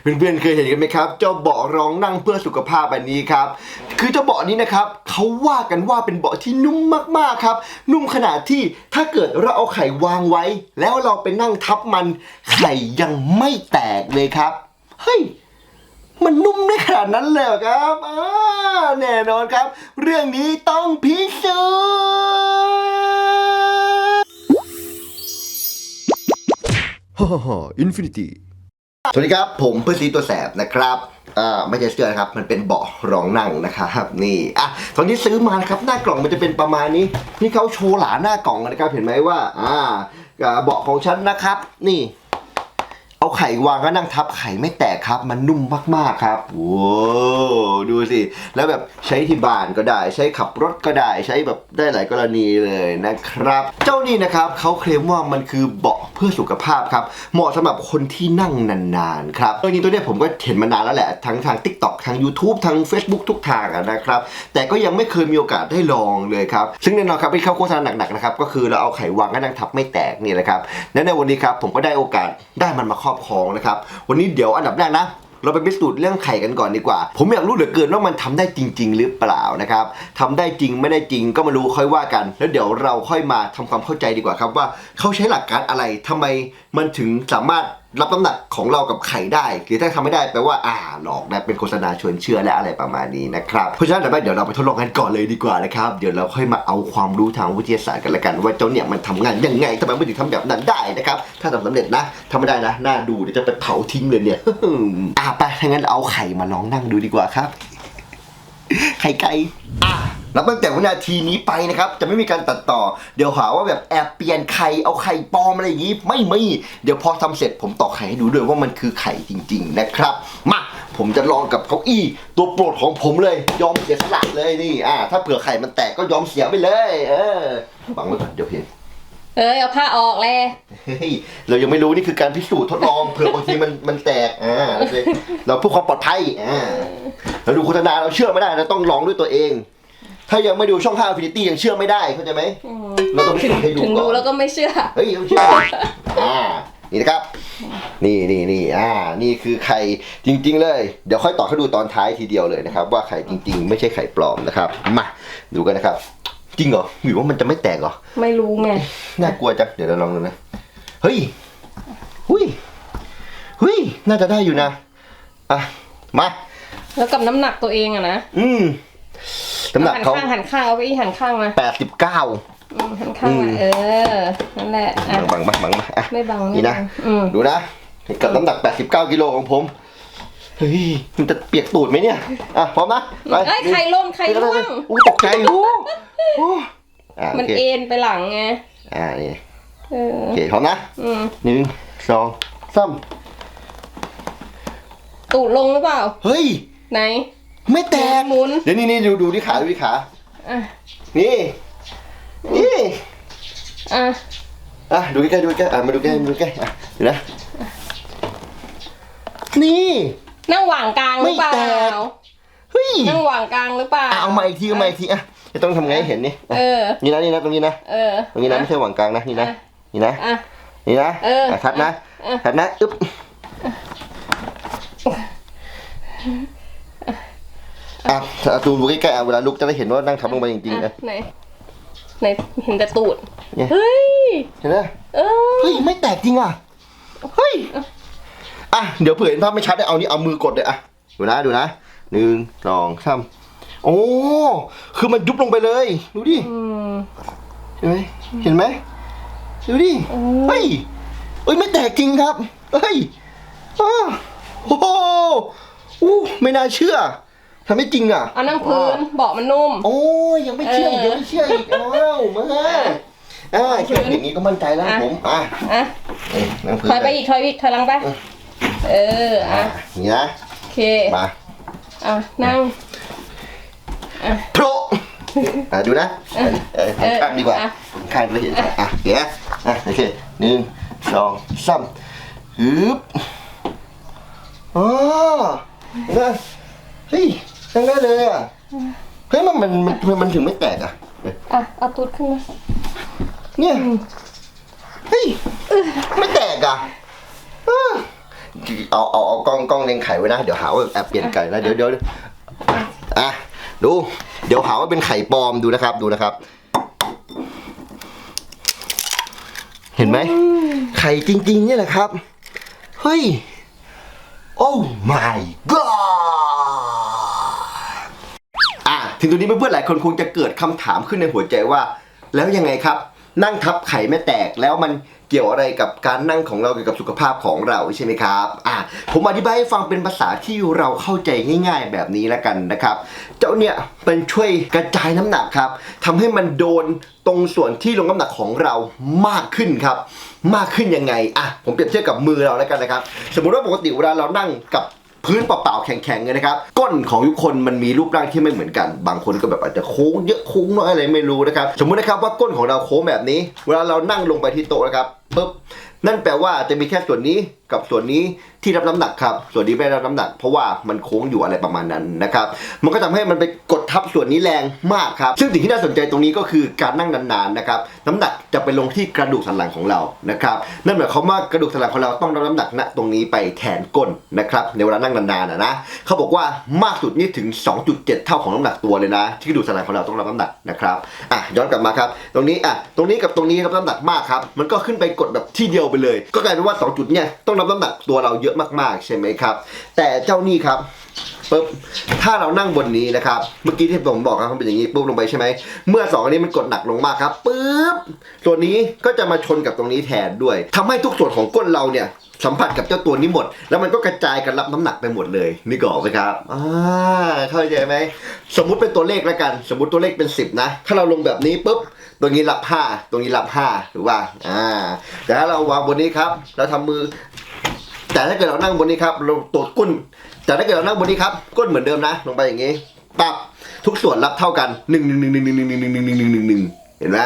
เพื่อนๆเคยเห็นกันไหมครับ เจ้าเบาะรองนั่งเพื่อสุขภาพแบบนี้ครับ คือเจ้าเบาะนี้นะครับเขาว่ากันว่าเป็นเบาะที่นุ่มมากๆครับ นุ่มขนาดที่ถ้าเกิดเราเอาไข่วางไว้ แล้วเราไปนั่งทับมันไข่ยังไม่แตกเลยครับเฮ้ยมันนุ่มได้ขนาดนั้นเลยครับอแน่นอนครับ เรื่องนี้ต้องพิสูจน์ฮ่าฮ่าอินฟินิตี้ สวัสดีครับ ผมเพื่อนซีตัวแสบนะครับอ่าไม่ใช่เสื้อนะครับ มันเป็นเบาะรองนั่งนะครับ นี่อะตอนที่ซื้อมานะครับหน้ากล่องมันจะเป็นประมาณนี้นี่เขาโชว์หลาหน้ากล่องนะครับเห็นไหมว่า อ่าเบาะของฉันนะครับ นี่ ไข่วางก็นั่งทับไข่ไม่แตกครับ มันนุ่มมากๆครับโว้วดูสิ แล้วแบบใช้ที่บ้านก็ได้ ใช้ขับรถก็ได้ ใช้แบบได้หลายกรณีเลยนะครับ เจ้านี่นะครับเขาเคลมว่ามันคือเบาะเพื่อสุขภาพครับ เหมาะสำหรับคนที่นั่งนานๆครับตัวนี้ตัวเนี้ยผมก็เห็นมานานแล้วแหละ ทั้งทาง Tik t o k ทาง YouTube ทาง Facebook ทุกทางนะครับ แต่ก็ยังไม่เคยมีโอกาสได้ลองเลยครับ ซึ่งแน่นอนครับที่เข้าโฆษณาหนักๆนะครับก็คือเราเอาไข่วางก็นั่งทับไม่แตกนี่แหละครับและในวันนี้ครับผมก็ได้โอกาสได้มันมาครอบครองนะครับ วันนี้เดี๋ยวอันดับแรกนะเราไปพิสูจน์เรื่องไข่กันก่อนดีกว่า ผมอยากรู้เหลือเกินว่ามันทำได้จริง ๆ หรือเปล่านะครับทำได้จริงไม่ได้จริงก็มารู้ค่อยว่ากัน แล้วเดี๋ยวเราค่อยมาทำความเข้าใจดีกว่าครับว่าเขาใช้หลักการอะไรทำไมมันถึงสามารถ รับน้ำหนักของเรากับไข่ได้หรือถ้าทำไม่ได้แปลว่าอ่าหลอกนะเป็นโฆษณาชวนเชื่อและอะไรประมาณนี้นะครับเพราะฉะนั้นเดี๋ยวเดี๋ยวเราไปทดลองกันก่อนเลยดีกว่านะครับเดี๋ยวเราค่อยมาเอาความรู้ทางวิทยาศาสตร์กันละกันว่าเจ้าเนี่ยมันทำงานยังไงทำไมมันถึงทำแบบนั้นได้นะครับถ้าทำสำเร็จนะทำไม่ได้นะน่าดูเดี๋ยวจะไปเผาทิ้งเลยเนี่ยอะไปถ้างั้นเอาไข่มาลองนั่งดูดีกว่าครับ ไข่ไก่อะ นับตั้งแต่วินาทีนี้ไปนะครับ จะไม่มีการตัดต่อ เดี๋ยวหาว่าแบบแอบเปลี่ยนไข่เอาไข่ปลอมอะไรอย่างงี้ ไม่มีเดี๋ยวพอทำเสร็จผมตอกไข่ให้ดูด้วยว่ามันคือไข่จริง ๆ นะครับ มาผมจะลองกับเก้าอี้ ตัวโปรดของผมเลย ยอมเสียสละเลยนี่อ่าถ้าเผื่อไข่มันแตกก็ยอมเสียไปเลย เออบังไว้ก่อนเดี๋ยวเห็นเอ้ยเอาผ้าออกเลยเฮ้ยเรายังไม่รู้นี่คือการพิสูจน์ทดลองเผื่อบางทีมันมันแตกอ่าโอเคเราเพื่อความปลอดภัยอ่าเราดูโฆษณาเราเชื่อไม่ได้เราต้องลองด้วยตัวเอง ถ้ายังไม่ดูช่อง5 Infinity ยังเชื่อไม่ได้เข้าใจไหมเราต้องพิสูจน์ให้ดูถึงก่ดูอนแล้วก็ไม่เชื่อ เฮ้ยต้องเชื่ออ่านี่นะครับ นี่นี่นี่อ่า นี่คือไข่จริง ๆ เลย เดี๋ยวค่อยต่อให้ดูตอนท้ายทีเดียวเลยนะครับ ว่าไข่จริง ๆ ไม่ใช่ไข่ปลอมนะครับมาดูกันนะครับ จริงเหรอหรือว่ามันจะไม่แตกเหรอ ไม่รู้ไงน่ากลัวจัง เดี๋ยวเราลองดูนะ เฮ้ย หุยหุยน่าจะได้อยู่นะ อะ มา แล้วกับน้ำหนักตัวเองอะนะ อืม น้ำหนักหันเขาข้างหันข้างเอาไปอีหันข้างมาแปดสิบเก้าอืมหันข้างมาเออนั่นแหละอะบังบังบังมาอะไม่บังไม่นี่นะบังอืมดูนะกับน้ำหนัก89กิโลของผมเฮ้ยมันจะเปียกตูดไหมเนี่ยอะพร้อมนะไปเอ้ยไข่ล่มไข่ร่วงอู้ตกใจอู้อู้อะโอมันเคเอ็นไปหลังไงอ่านี่เออโอเคพร้อมนะอืมหนึ่งสองสามตูดลงหรือเปล่า เฮ้ย ไหน ไม่แตกหมุน เดี๋ยวนี่นี่ดูดูที่ขาดูที่ขาอะนี่นี่อะอะดูใกล้ๆดูใกล้ๆอะมาดูใกล้มาดูใกล้อะเดี๋ยวนะนี่นั่งหว่างกลางหรือเปล่าไม่แตกเฮ้ยนั่งหว่างกลางหรือเปล่าอะเอามาอีกทีเอามาอีกทีอะจะต้องทำไงให้เห็นนี่อะเออ นี่นะนี่นะตรงนี้นะเออ ตรงนี้นะไม่ใช่หว่างกลางนะนี่นะอะนี่นะอะ นี่นะเอออะทัดนะเออ ทัดนะอึ๊บ อะถ้าดูดูใกล้ๆอะเวลาลุกจะได้เห็นว่านั่งทับลงไปจริงๆอะอะไหนไหนเห็นแต่ตูดเนี่ยเฮ้ยเห็นไหมเออเฮ้ยไม่แตกจริงอะเฮ้ยอะเดี๋ยวเผื่อเห็นภาพไม่ชัดได้เอานี่เอามือกดเลยอะดูนะดูนะหนึ่งสองสามโอ้คือมันยุบลงไปเลยดูดิอืม เห็นไหมเห็นไหมดูดิโอ้ เฮ้ยเอ้ยไม่แตกจริงครับเฮ้ยอ้าวโอ้โหอู้ไม่น่าเชื่อ ทำไม่จริงอะเอานั่งพื้นเบาะมันนุ่ม โอ้ยยังไม่เชื่ออีกเออยังไม่เชื่ออีกอ้าวมาอ่าแค่อย่างนี้ก็มั่นใจแล้วอะผมอะอะเอ้ยนั่งพื้นถอยไปอีกถอยไปอีกถอยหลังไป เอออะอะนี่นะโอเคมาอะนั่งโปรอะดูนะเออเออหันข้างดีกว่าอะหันข้างแล้วเห็นอะเดี๋ยวนะอะโอเคหนึ่งสองสามฮึบอ๋อเห็นไหมเฮ้ย ยังได้เลยอะเฮ้ยมันมันมันทำไมมันถึงไม่แตกอะ อะ เอาตูดขึ้นมาเนี่ยเฮ้ยไม่แตกอะเออเอาเอาเอากล้องกล้องเล็งไข่ไว้นะ เดี๋ยวหาว่าแอบเปลี่ยนไก่นะเดี๋ยวเดี๋ยวอะดู เดี๋ยวหาว่าเป็นไข่ปลอมดูนะครับดูนะครับ เห็นไหมไข่จริงๆเนี่ยแหละครับ เฮ้ย โอ้ my god อะ ถึงตรงนี้เพื่อนๆหลายคนคงจะเกิดคำถามขึ้นในหัวใจว่า แล้วยังไงครับ นั่งทับไข่ไม่แตกแล้วมันเกี่ยวอะไรกับการนั่งของเราเกี่ยวกับสุขภาพของเราใช่ไหมครับอะผมอธิบายให้ฟังเป็นภาษาที่เราเข้าใจง่าย ๆ แบบนี้แล้วกันนะครับ เจ้าเนี่ยเป็นช่วยกระจายน้ำหนักครับทำให้มันโดนตรงส่วนที่ลงน้ำหนักของเรามากขึ้นครับ มากขึ้นยังไงอะผมเปรียบเทียบกับมือเราแล้วกันนะครับ สมมุติว่าปกติเวลาเรานั่งกับ พื้นเปล่าๆแข็งๆเลยนะครับ ก้นของทุกคนมันมีรูปร่างที่ไม่เหมือนกัน บางคนก็แบบอาจจะโค้งเยอะโค้งน้อยอะไรไม่รู้นะครับ สมมุตินะครับว่าก้นของเราโค้งแบบนี้ เวลาเรานั่งลงไปที่โต๊ะนะครับปุ๊บนั่นแปลว่าจะมีแค่ส่วนนี้กับส่วนนี้ ที่รับน้ำหนักครับส่วนนี้ไม่รับน้ำหนัก เพราะว่ามันโค้งอยู่อะไรประมาณนั้นนะครับมันก็ทำให้มันไปกดทับส่วนนี้แรงมากครับซึ่งสิ่งที่น่าสนใจตรงนี้ก็คือการนั่งนานๆนะครับน้ำหนักจะไปลงที่กระดูกสันหลังของเรานะครับนั่นหมายความว่ากระดูกสันหลังของเราต้องรับน้ำหนักณตรงนี้ไปแทนก้นนะครับในเวลานั่งนานๆนะนะเขาบอกว่ามากสุดนี่ถึง 2.7 เท่าของน้ำหนักตัวเลยนะ ที่กระดูกสันหลังของเราต้องรับน้ำหนักนะครับอะย้อนกลับมาครับ ตรงนี้อะตรงนี้กับตรงนี้รับน้ำหนักมากครับมันก็ขึ้นไปกดแบบที่เดียวไปเลย ก็กลายเป็นว่า 2 จุดเนี่ยต้องรับน้ำหนักตัวเราเยอะมากๆ ใช่ไหมครับ แต่เจ้านี่ครับปุ๊บถ้าเรานั่งบนนี้นะครับ เมื่อกี้ที่ผมบอกครับมันเป็นอย่างนี้ปุ๊บลงไปใช่ไหมเมื่อสองอันนี้มันกดหนักลงมากครับปุ๊บตัวนี้ก็จะมาชนกับตรงนี้แทนด้วยทำให้ทุกส่วนของก้นเราเนี่ยสัมผัสกับเจ้าตัวนี้หมด แล้วมันก็กระจายกันรับน้ำหนักไปหมดเลยนี่กออกไหมครับอ่าเข้าใจไหมสมมุติเป็นตัวเลขแล้วกัน สมมุติตัวเลขเป็น 10 นะ ถ้าเราลงแบบนี้ปุ๊บตรงนี้รับ 5 ตรงนี้รับ5หรือว่าอ่าแต่ถ้าเราวางบนนี้ครับเราทำมือ แต่ถ้าเกิดเรานั่งบนนี้ครับเราตรวก้น แต่ถ้าเกิดเรานั่งบนนี้ครับก้นเหมือนเดิมนะ ลงไปอย่างนี้ปั๊บทุกส่วนรับเท่ากันหนึ่งหนึ่งหนึ่งหนึ่งหนึ่งหนึ่งหนึ่งหนึ่งหนึ่งหนึ่งหนึ่งหนึ่งเห็นไหม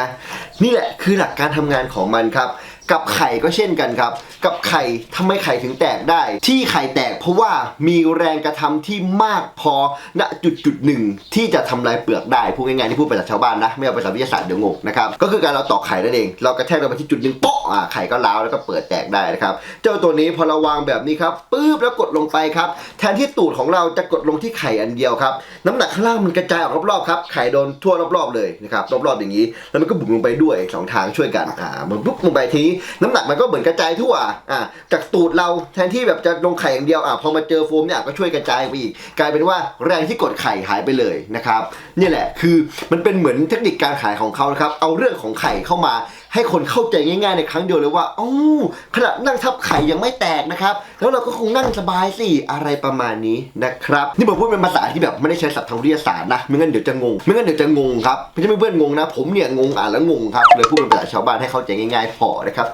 นี่แหละคือหลักการทำงานของมันครับ กับไข่ก็เช่นกันครับ กับไข่ทำไมไข่ถึงแตกได้ ที่ไข่แตกเพราะว่ามีแรงกระทำที่มากพอณจุดจุดหนึ่งที่จะทำลายเปลือกได้พูดง่ายๆที่พูดภาษากชาวบ้านนะ ไม่เอาภาษาวิทยาศาสตร์เดี๋ยวงงนะครับก็คือการเราตอกไข่นั่นเอง เรากระแทกลงไปที่จุดหนึ่งโป๊ะอ่าไข่ก็ร้าวแล้วก็เปิดแตกได้นะครับเจ้าตัวนี้พอเราวางแบบนี้ครับปุ๊บแล้วกดลงไปครับแทนที่ตูดของเราจะกดลงที่ไข่อันเดียวครับน้ำหนักข้างล่างมันกระจายออกรอบๆครับไข่โดนทั่วรอบๆเลยนะครับรอบๆอย่างนี้ แล้วมันก็บุ๋มลงไปด้วยสองทางช่วยกันอ่ามันปุ๊บลงไปทีนี้น้ำหนักมันก็เหมือนกระจายทั่วอ่าจากตูดเราแทนที่แบบจะลงไข่อย่างเดียวอ่าพอมาเจอโฟมเนี่ยก็ช่วยกระจายไปอีก กลายเป็นว่าแรงที่กดไข่หายไปเลยนะครับนี่แหละคือมันเป็นเหมือนเทคนิคการขายของเขานะครับเอาเรื่องของไข่เข้ามาให้คนเข้าใจง่ายๆในครั้งเดียวเลยว่าอ้าขนาดนั่งทับไข่ยังไม่แตกนะครับ แล้วเราก็คงนั่งสบายสิอะไรประมาณนี้นะครับ นี่ผมพูดเป็นภาษาที่แบบไม่ได้ใช้ศัพท์ทางวิทยาศาสตร์นะไม่งั้นเดี๋ยวจะงงไม่งั้นเดี๋ยวจะงงครับไม่ใช่เพื่อนงงนะ ผมเนี่ยงงอ่านแล้วงงครับเลยพูดเป็นภาษาชาวบ้านให้เข้าใจง่ายๆพอนะครับ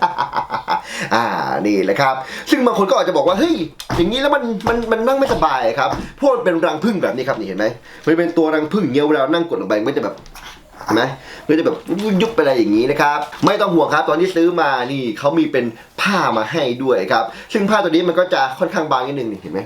อ่านี่แหละครับ ซึ่งบางคนก็อาจจะบอกว่าเฮ้ยอย่างนี้แล้วมันมันมันนั่งไม่สบายครับพราะมันเป็นรังผึ้งแบบนี้ครับนี่เห็นไหมมันเป็นตัวรังผึ้งเงี้ยวเวลานั่งกดลงไปมันจะแบบ ไหมก็จะแบบยุบไปอะไรอย่างนี้นะครับ ไม่ต้องห่วงครับตอนที่ซื้อมานี่เขามีเป็นผ้ามาให้ด้วยครับ ซึ่งผ้าตัวนี้มันก็จะค่อนข้างบางนิดนึงนี่เห็นไหม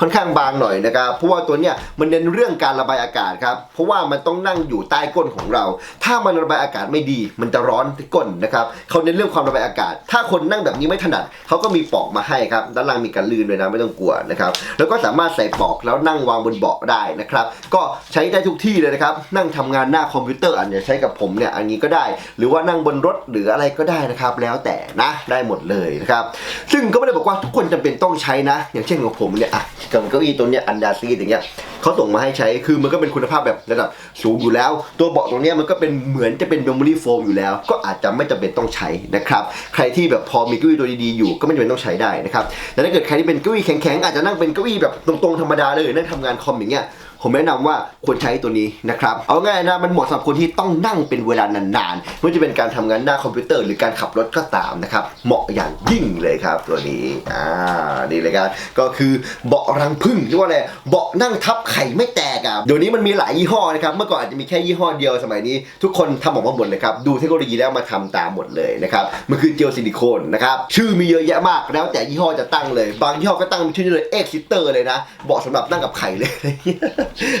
ค่อนข้างบางหน่อยนะครับ เพราะว่าตัวเนี้ยมันเน้นเรื่องการระบายอากาศครับ เพราะว่ามันต้องนั่งอยู่ใต้ก้นของเรา ถ้ามันระบายอากาศไม่ดี มันจะร้อนที่ก้นนะครับเขาเน้นเรื่องความระบายอากาศ ถ้าคนนั่งแบบนี้ไม่ถนัดเขาก็มีปลอกมาให้ครับ ด้านล่างมีกันลื่นด้วยนะไม่ต้องกลัวนะครับ แล้วก็สามารถใส่ปลอกแล้วนั่งวางบนเบาะได้นะครับ ก็ใช้ได้ทุกที่เลยนะครับ นั่งทำงานหน้าคอมพิวเตอร์อันจะใช้กับผมเนี่ยอันนี้ก็ได้ หรือว่านั่งบนรถหรืออะไรก็ได้นะครับ แล้วแต่นะได้หมดเลยนะครับ ซึ่งก็ไม่ได้บอกว่าทุกคนจำเป็นต้องใช้นะ อย่างเช่นของผมเนี่ยอะกับเก้าอี้ตัวเนี้ยอันดาซีอย่างเงี้ยเขาส่งมาให้ใช้คือมันก็เป็นคุณภาพแบบระดับสูงอยู่แล้ว ตัวเบาะตรงเนี้ยมันก็เป็นเหมือนจะเป็นเมมโมรี่โฟมอยู่แล้ว ก็อาจจะไม่จำเป็นต้องใช้นะครับใครที่แบบพอมีเก้าอี้ตัวดีๆอยู่ก็ไม่จำเป็นต้องใช้ได้นะครับแต่ถ้าเกิดใครที่เป็นเก้าอี้แข็งๆอาจจะนั่งเป็นเก้าอี้แบบตรงๆธรรมดาเลยนั่งทำงานคอมอย่างเงี้ย ผมแนะนำว่าควรใช้ตัวนี้นะครับ เอาง่ายนะมันเหมาะสำหรับคนที่ต้องนั่งเป็นเวลานานๆไม่ว่าจะเป็นการทำงานหน้าคอมพิวเตอร์หรือการขับรถก็ตามนะครับ เหมาะอย่างยิ่งเลยครับ ตัวนี้อ่านี่เลยครับก็คือเบาะรังผึ้งเรียกว่าอะไรเบาะนั่งทับไข่ไม่แตกอะเดี๋ยวนี้มันมีหลายยี่ห้อนะครับเมื่อก่อนอาจจะมีแค่ยี่ห้อเดียวสมัยนี้ ทุกคนทำออกมาหมดเลยครับดูเทคโนโลยีแล้วมาทำตามหมดเลยนะครับมันคือเจลซิลิโคนนะครับชื่อมีเยอะแยะมากแล้วแต่ยี่ห้อจะตั้งเลย บางยี่ห้อก็ตั้งชื่อเลยเอ็กซิเตอร์เลยนะเบาะสำหรับนั่งกับไข่เลย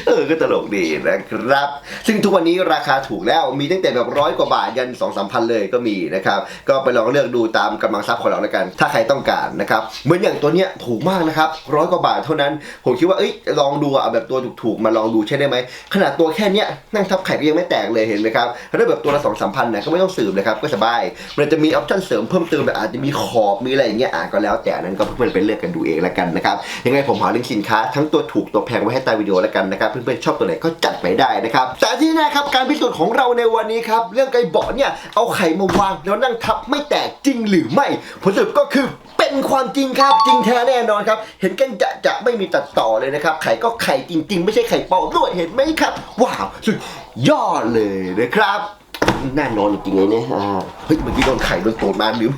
เออก็ตลกดีนะครับ ซึ่งทุกวันนี้ราคาถูกแล้วมีตั้งแต่แบบร้อยกว่าบาทยันสองสามพันเลยก็มีนะครับ ก็ไปลองเลือกดูตามกำลังทรัพย์ของเราแล้วกัน ถ้าใครต้องการนะครับ เหมือนอย่างตัวเนี้ยถูกมากนะครับร้อยกว่าบาทเท่านั้น ผมคิดว่าเอ้ยลองดูเอาแบบตัวถูกๆมาลองดูใช่ได้ไหมขนาดตัวแค่เนี้ยนั่งทับไข่ก็ยังไม่แตกเลยเห็นไหมครับถ้าแบบตัวละสองสามพันเนี่ยก็ไม่ต้องสืบเลยครับก็สบายมันจะมีออปชั่นเสริมเพิ่มเติมแบบอาจจะมีขอบมีอะไรอย่างเงี้ยอะก็แล้วแต่นั้นก็เพื่อนไปเลือกกันดูเองแล้วกันนะครับยังไงผมหาลิงก์สินค้าทั้งตัวถูกตัวแพงไว้ให้ใต้วิดีโอแล้วกันนะครับเพื่อนๆชอบตัวไหนก็จัดไปได้นะครับแต่ที่แน่ครับการพิสูจน์ของเราในวันนี้ครับเรื่องไก่เบาะเนี่ยเอาไข่มาวางแล้วนั่งทับไม่แตกจริงหรือไม่ผลสรุปก็คือเป็นความจริงครับจริงแท้แน่นอนครับ เห็นกันจะจะไม่มีตัดต่อเลยนะครับ ไข่ก็ไข่จริง ๆ ไม่ใช่ไข่ปลอมด้วยเห็นไหมครับ ว้าว สุดยอดเลยนะครับ แน่นอนจริงๆเลยเนี่ยอ่าเฮ้ยเมื่อกี้โดนไข่โดนโตดมาลืม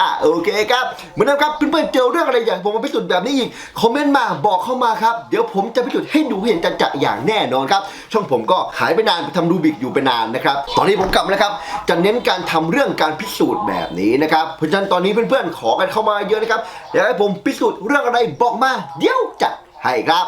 อะโอเคครับเหมือนเดิมครับเพื่อนๆเจอเรื่องอะไรอยากให้ผมมาพิสูจน์แบบนี้อีกคอมเมนต์มาบอกเข้ามาครับเดี๋ยวผมจะพิสูจน์ให้ดูให้เห็นจัดๆอย่างแน่นอนครับช่องผมก็หายไปนานไปทำรูบิกอยู่ไปนานนะครับตอนนี้ผมกลับมาแล้วครับจะเน้นการทำเรื่องการพิสูจน์แบบนี้นะครับเพราะฉะนั้นตอนนี้เพื่อนๆขอกันเข้ามาเยอะนะครับอยากให้ผมพิสูจน์เรื่องอะไรบอกมา เดี๋ยวจัดให้ครับ